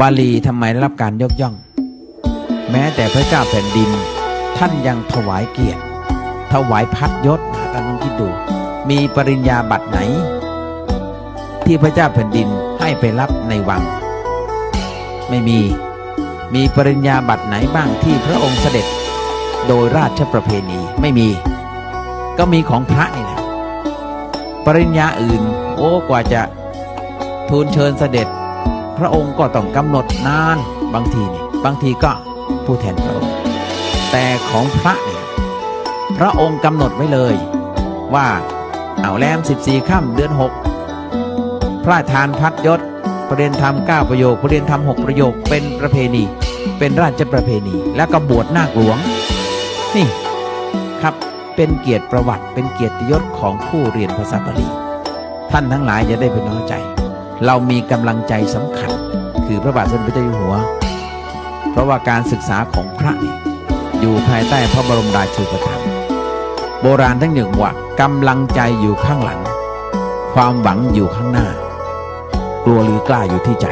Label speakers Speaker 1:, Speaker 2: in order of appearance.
Speaker 1: บาลีทำไมได้รับการยกย่อง แม้แต่พระเจ้าแผ่นดิน ท่านยังถวายเกียรติ ถวายพัดยศนะท่านลองคิดดู มีปริญญาบัตรไหน ที่พระเจ้าแผ่นดินให้ไปรับในวัง ไม่มีมีปริญญาบัตรไหนบ้างที่พระองค์เสด็จ โดยราชประเพณีไม่มี ก็มีของพระนี่แหละปริญญาอื่น โอ้กว่าจะทูลเชิญเสด็จ พระองค์ก็ต้องกำหนดนานบางทีนี่บางทีก็ผู้แทนพระองค์ แต่ของพระเนี่ยพระองค์กำหนดไว้เลย ว่าเอาแรม 14ค่ำเดือน 6 พระทานพัดยศประเด็นธรรม9ประโยค ประเด็นธรรม6ประโยคเป็นประเพณี เป็นราชประเพณี แล้วก็บวชนาคหลวง นี่ครับเป็นเกียรติประวัติเป็นเกียรติยศของผู้เรียนภาษาบาลี ท่านทั้งหลายอย่าได้เป็นน้อยใจ เรามีกำลังใจสำคัญ คือพระบาทสมเด็จพระเจ้าอยู่หัว เพราะว่าการศึกษาของพระนี่อยู่ภายใต้พระบรมราชูปถัมภ์โบราณทั้งหนึ่งว่ากำลังใจอยู่ข้างหลัง ความหวังอยู่ข้างหน้า กลัวหรือกล้าอยู่ที่ใจ